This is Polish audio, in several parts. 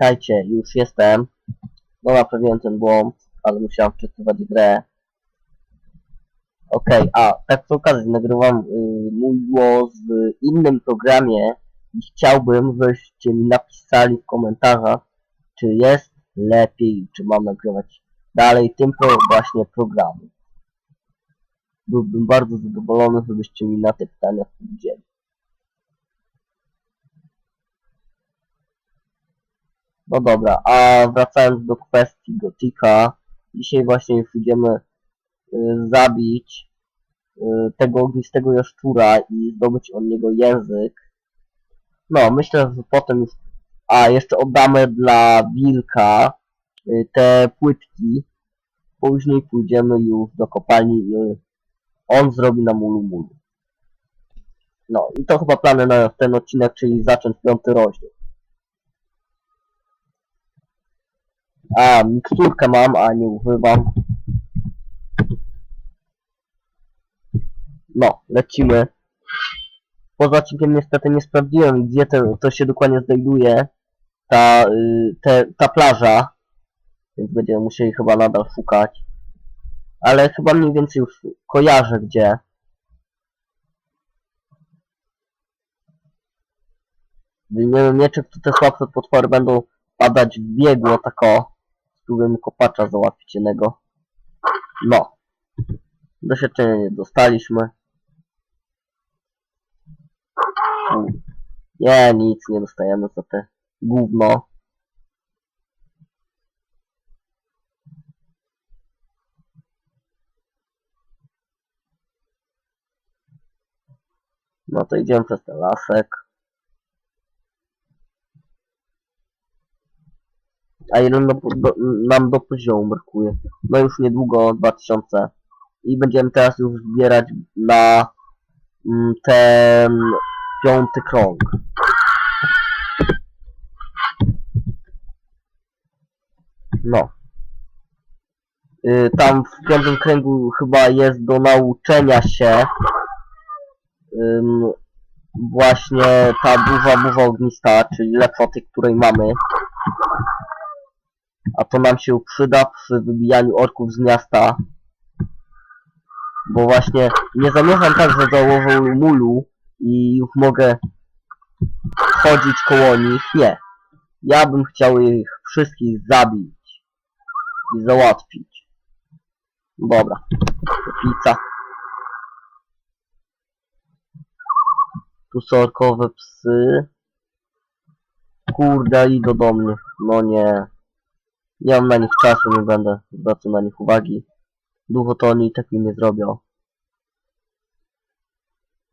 witajcie, już jestem. No naprawiłem ten błąd, ale musiałem wczytywać grę. Okej, a tak przy okazji nagrywam y, mój głos w innym programie i chciałbym, żebyście mi napisali w komentarzach, czy jest lepiej, czy mam nagrywać dalej tym pro, właśnie programu. Byłbym bardzo zadowolony, żebyście mi na te pytania odpowiedzieli. No dobra, a wracając do kwestii Gotika, dzisiaj właśnie idziemy y, zabić y, tego ognistego jaszczura i zdobyć od niego język. No, myślę, że potem już... A, jeszcze oddamy dla wilka y, te płytki. Później pójdziemy już do kopalni i on zrobi nam ulu mulu. No, i to chyba plany na ten odcinek, czyli zacząć piąty rozdział. A, miksturkę mam, a nie używam. No, lecimy. Poza odcinkiem niestety nie sprawdziłem, gdzie te, to się dokładnie znajduje. Ta, y, te, ta plaża. Więc będziemy musieli chyba nadal szukać. Ale chyba mniej więcej już kojarzę gdzie. Wyjmiemy mieczyk, to te słabsze potwory będą padać w biegło tako. Spróbujemy kopacza załatwić jednego. No. Doświadczenia nie dostaliśmy. Nie, nic nie dostajemy za te gówno. No to idziemy przez ten lasek. A ile do, do, nam do poziomu brakuje? No już niedługo 2000. I będziemy teraz już zbierać na mm, ten piąty krąg. No. Y, tam w piątym kręgu chyba jest do nauczenia się ym, właśnie ta duża burza ognista, czyli lepsza tej, której mamy. A to nam się przyda przy wybijaniu orków z miasta. Bo właśnie nie zamierzam tak, że założę mulu i już mogę chodzić koło nich. Nie. Ja bym chciał ich wszystkich zabić i załatwić. Dobra. Pizza. Tu są orkowe psy. Kurde, idą do mnie. No nie. Nie mam na nich czasu, nie będę zwracał na nich uwagi. Długo to oni tak mi nie zrobią.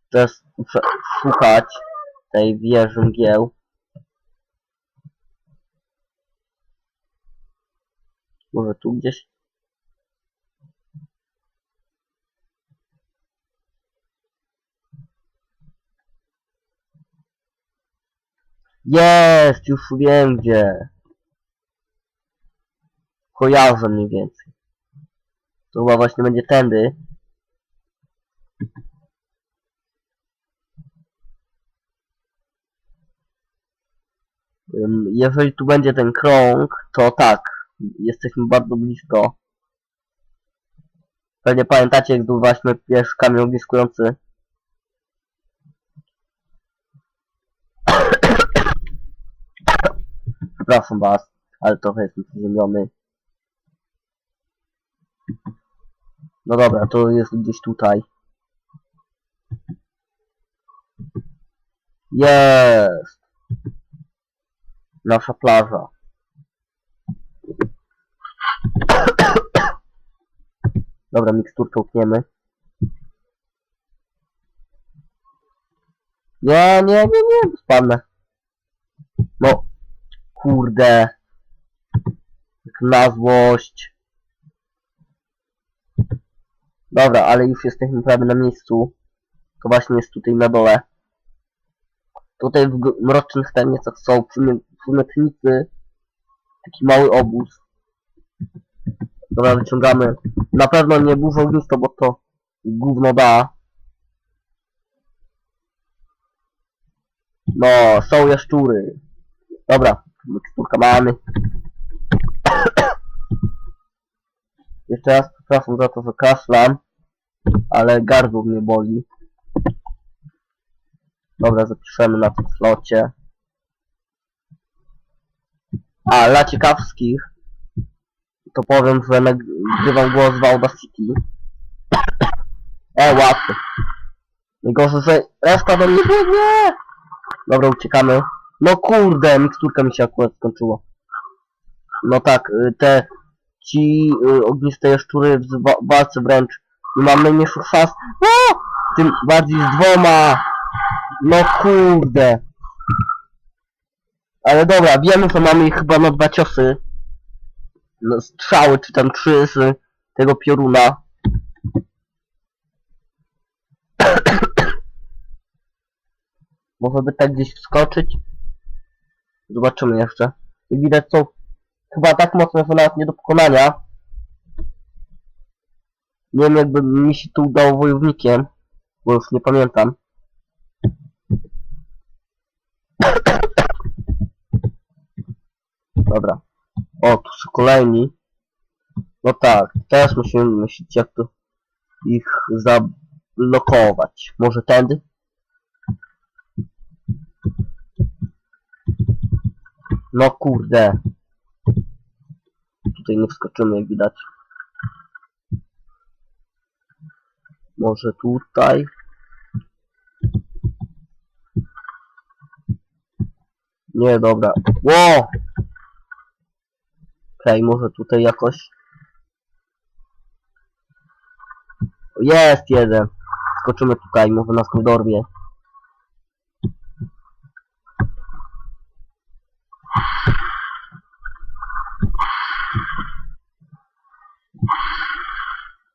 Teraz muszę szukać tej wieży mgieł. Może tu gdzieś? Jest! Już wiem gdzie. Kojarzę mniej więcej. To chyba właśnie będzie tędy. Jeżeli tu będzie ten krąg, to tak, jesteśmy bardzo blisko. Pewnie pamiętacie, jak zdobywaliśmy pierwszy kamień ogniskujący. Przepraszam was, ale trochę jestem przeziębiony. No dobra, to jest gdzieś tutaj. Jest! Nasza plaża. Dobra, miksturkę utniemy. Nie, nie, nie, nie, spadnę. No, kurde. Jak na złość. Dobra, ale już jesteśmy prawie na miejscu. To właśnie jest tutaj na dole. Tutaj w mrocznych tajemnicach są przymiotnicy. Taki mały obóz. Dobra, wyciągamy. Na pewno nie burza ognisto, bo to gówno da. No, są jaszczury. Dobra, Miksturka mamy. Jeszcze raz przepraszam za to, że kaszlam, ale gardło mnie boli. Dobra, zapiszemy na tym slocie. A, dla ciekawskich, to powiem, że nagrywam głos w Audacity. E, łatwy. Najgorsze, że reszta do mnie biegnie! Dobra, uciekamy. No kurde, miksturka mi się akurat skończyła. No tak, y, te ci y, ogniste jaszczury w wa- walce wręcz nie mam najmniejszych szans. O! Tym bardziej z dwoma. No kurde. Ale dobra, wiemy, że mamy chyba na dwa ciosy. No, strzały, czy tam trzy z tego pioruna. Może by tak gdzieś wskoczyć? Zobaczymy jeszcze. I widać są chyba tak mocne, że nawet nie do pokonania. Nie wiem jakby mi się tu udało wojownikiem, bo już nie pamiętam. Dobra. O, tu są kolejni. No tak, teraz musimy myśleć jak to ich zablokować. Może tędy? No kurde. Tutaj nie wskoczymy jak widać. Może tutaj. Nie, dobra. Ło! Okej, może tutaj jakoś. Jest jeden. Skoczymy tutaj, może nas dorwie.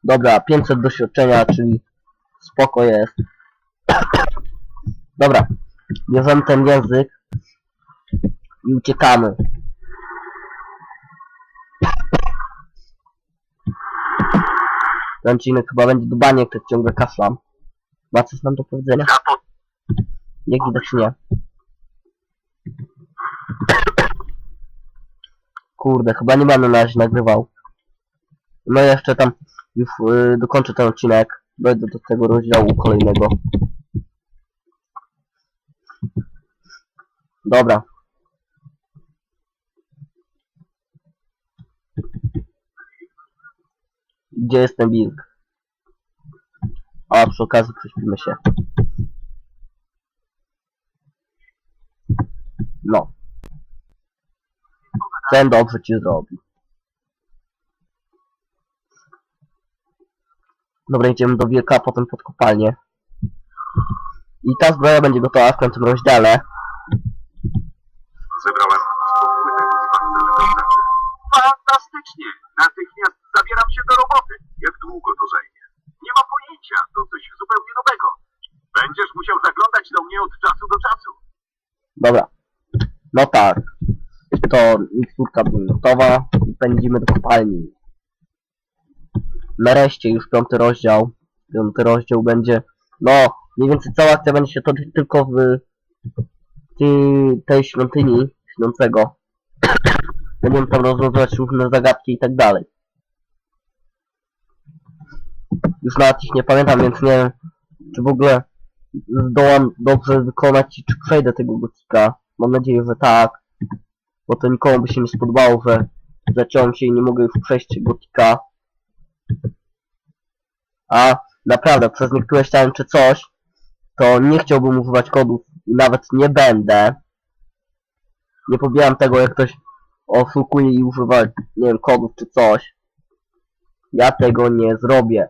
Dobra, 500 doświadczenia, czyli spoko jest. Dobra, bierzemy ten język i uciekamy. Ten odcinek chyba będzie dbanie, jak ciągle kaszlam. Ma coś nam do powiedzenia? Jak widać nie. Kurde, chyba nie będę na razie nagrywał. No jeszcze tam już yy, dokończę ten odcinek. Dojdę do tego rozdziału kolejnego. Dobra. Gdzie jest ten wilk? A przy okazji prześpimy się. No. Ten dobrze ci zrobi. Dobra, idziemy do wilka, a potem pod kopalnię. I ta zbroja będzie gotowa w końcym rozdziale. Zebrałem z pancerzem Fantastycznie! Natychmiast zabieram się do roboty. Jak długo to zajmie? Nie mam pojęcia. To coś zupełnie nowego. Będziesz musiał zaglądać do mnie od czasu do czasu. Dobra. No tak. To miksturka gotowa. Pędzimy do kopalni. Nareszcie już piąty rozdział. Piąty rozdział będzie... No, mniej więcej cała akcja będzie się toczyć tylko w tej, świątyni śniącego. Będziemy tam rozwiązywać różne zagadki i tak dalej. Już nawet ich nie pamiętam, więc nie wiem, czy w ogóle zdołam dobrze wykonać i czy przejdę tego gotika. Mam nadzieję, że tak. Bo to nikomu by się nie spodobało, że zaciąłem się i nie mogę już przejść gotika. A naprawdę, przez niektóre ściany czy coś, to nie chciałbym używać kodów i nawet nie będę. Nie pobieram tego, jak ktoś oszukuje i używa, nie wiem, kodów czy coś. Ja tego nie zrobię.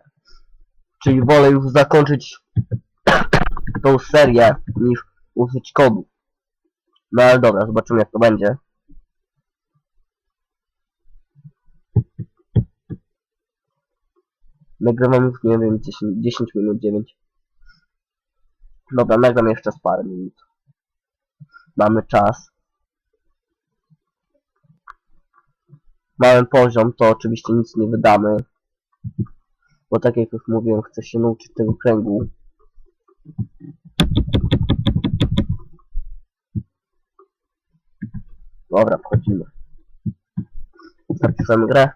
Czyli wolę już zakończyć tą serię niż użyć kodu. No ale dobra, zobaczymy jak to będzie. Nagrywam już, nie wiem, 10, 10 minut, 9. Dobra, nagram jeszcze z parę minut. Mamy czas. Mamy poziom, to oczywiście nic nie wydamy. Bo tak jak już mówiłem, chcę się nauczyć tego kręgu. Dobra, wchodzimy. Zapisałem grę.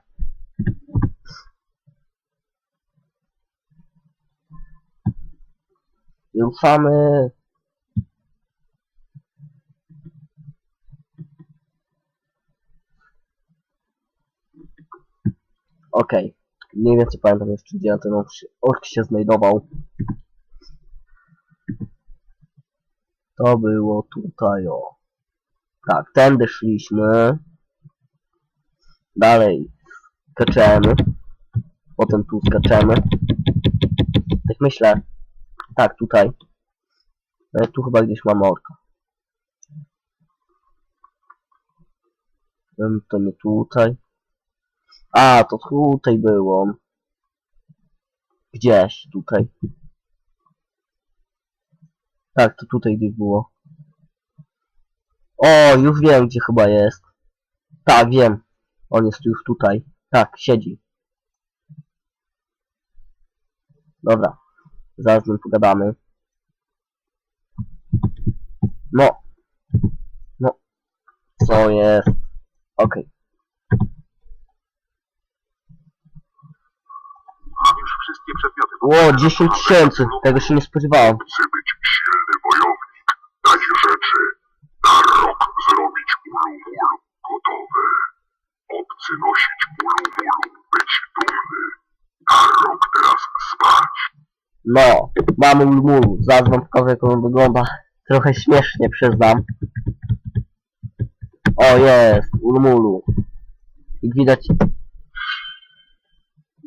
Ruszamy. Okej. Mniej więcej pamiętam jeszcze, gdzie ten się, ork się znajdował. To było tutaj, o. Tak, tędy szliśmy. Dalej skaczemy. Potem tu skaczemy. Tak myślę. Tak, tutaj. Ale tu chyba gdzieś mamy orka. To nie tutaj. A, to tutaj było. Gdzieś tutaj. Tak, to tutaj gdzieś było. O, już wiem, gdzie chyba jest. Tak, wiem. On jest już tutaj. Tak, siedzi. Dobra. Zaraz z nim pogadamy. No. No. Co jest? Okej. Mam już wszystkie przedmioty. O, 10 tysięcy. Tego się nie spodziewałem. Chcę być silny wojownik. Dać rzeczy. Na rok zrobić ulu. Gotowe. Obcy nosić ulu mulu. Być dumny. Na rok teraz spać. No, mamy Ulmulu. Wam pokażę jak on wygląda. Trochę śmiesznie, przyznam. O, jest, Ulmulu. Jak widać,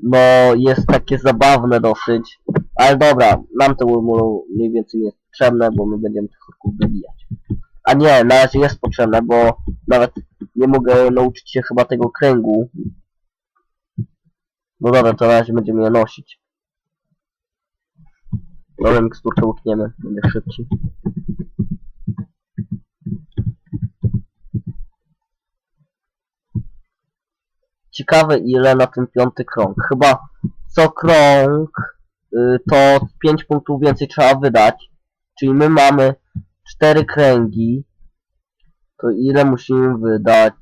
no, jest takie zabawne dosyć. Ale dobra, nam to Ulmulu mniej więcej nie jest potrzebne, bo my będziemy tych orków wybijać. A nie, na razie jest potrzebne, bo nawet nie mogę nauczyć się chyba tego kręgu. No dobra, to na razie będziemy je nosić. Dobra, miksturkę łykniemy, będzie szybciej. Ciekawe ile na ten piąty krąg. Chyba co krąg y, to 5 punktów więcej trzeba wydać. Czyli my mamy 4 kręgi. To ile musimy wydać?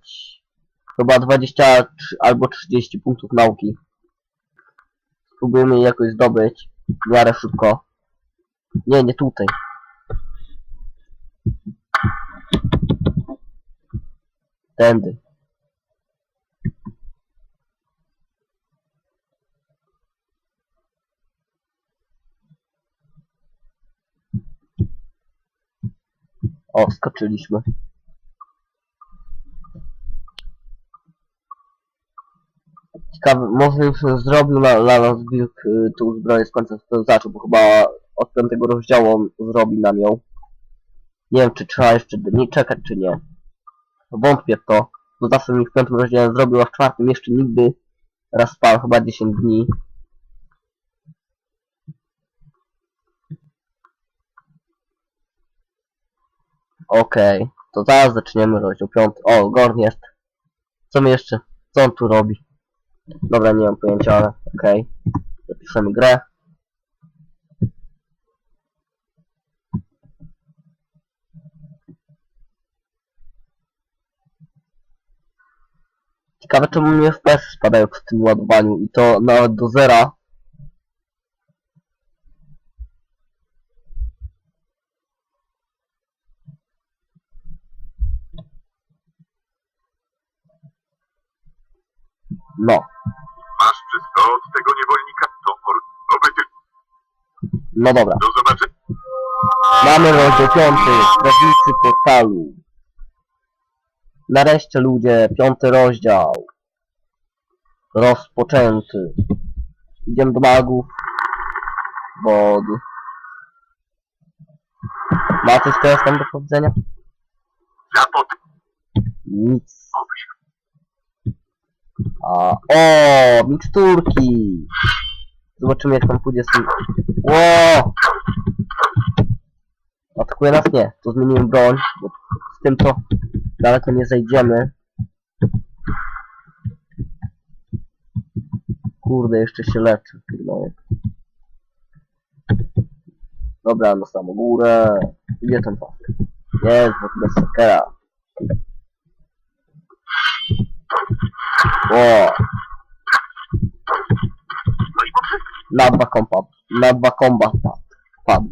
Chyba 20 tr- albo 30 punktów nauki. Spróbujemy je jakoś zdobyć. W miarę szybko. Nie, nie tutaj. Tędy. O, skoczyliśmy. Ciekawe, może już zrobił na, na nas wilk y, tą zbroję z końca to zaczął, bo chyba od piątego rozdziału on zrobi nam ją. Nie wiem, czy trzeba jeszcze dni czekać, czy nie. Wątpię w to, bo zawsze mi w piątym rozdziale zrobił, a w czwartym jeszcze nigdy raz spał, chyba 10 dni. Okej, to zaraz zaczniemy rozdział piąty. O, Gorn jest. Co my jeszcze? Co on tu robi? Dobra, nie mam pojęcia, ale okej. Zapiszemy grę. Ciekawe czemu mnie FPS spadają przy tym ładowaniu i to nawet do zera. No, Masz wszystko od tego niewolnika. To, będzie no dobra. do zobaczenia. Mamy rozdział piąty, Strażnicy Portalu. Nareszcie ludzie, piąty rozdział. Rozpoczęty. Idziemy do magów. Wody. Ma coś teraz tam do powiedzenia? Nic. A, o, miksturki. Zobaczymy jak tam pójdzie z tym. Ło! Atakuje nas? Nie. To zmieniłem broń, bo z tym to daleko nie zejdziemy. Kurde, jeszcze się leczy. No. Dobra, na samą górę. Gdzie ten pas? Jest, bez sakera. O, dwa kompa, dwa komba padł.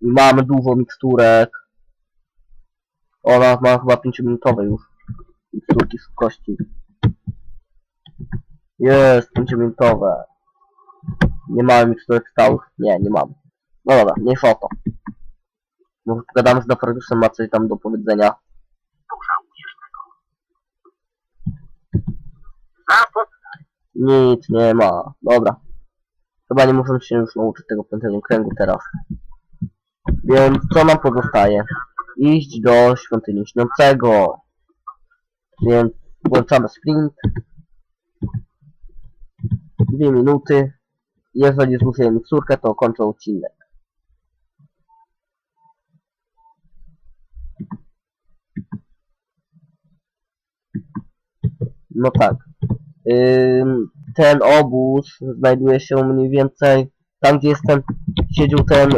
mamy dużo miksturek. Ona ma chyba 5-minutowe już. Miksturki szybkości. Jest 5-minutowe. Nie mamy miksturek stałych? Nie, nie mamy. No dobra, mniejsza o to. Może pogadamy z Nafarduszem, ma coś tam do powiedzenia. Nic nie ma. Dobra. Chyba nie możemy się już nauczyć tego piątego kręgu teraz. Więc co nam pozostaje? Iść do świątyni śniącego. Więc włączamy sprint. Dwie minuty. Jeżeli zużyję miksturkę, to kończę odcinek. No tak. Ten obóz znajduje się mniej więcej tam, gdzie jest ten, siedział ten,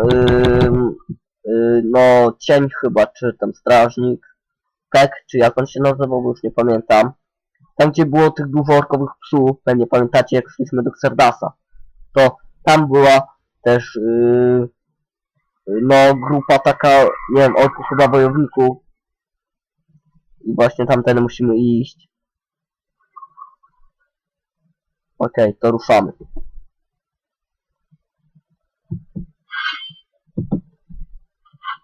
no, cień chyba, czy ten strażnik, Kek, czy jak on się nazywał, bo już nie pamiętam. Tam, gdzie było tych dużo orkowych psów, pewnie pamiętacie, jak szliśmy do Xerdasa, to tam była też, yy, no, grupa taka, nie wiem, orków chyba wojowników. I właśnie tamten musimy iść. Okej, to ruszamy.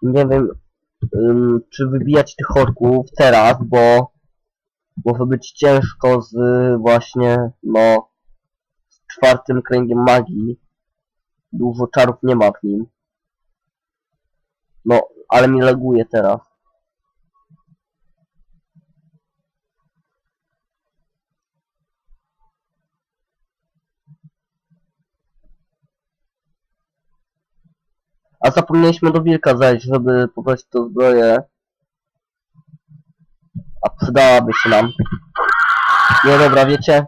Nie wiem, ym, czy wybijać tych orków teraz, bo może być ciężko z właśnie, no, z czwartym kręgiem magii. Dużo czarów nie ma w nim. No, ale mi laguje teraz. A zapomnieliśmy do wilka zajść, żeby pobrać to zbroję. A przydałaby się nam. Nie dobra, wiecie?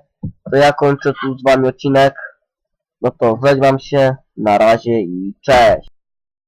To ja kończę tu z wami odcinek. No to żegnam się. Na razie i cześć.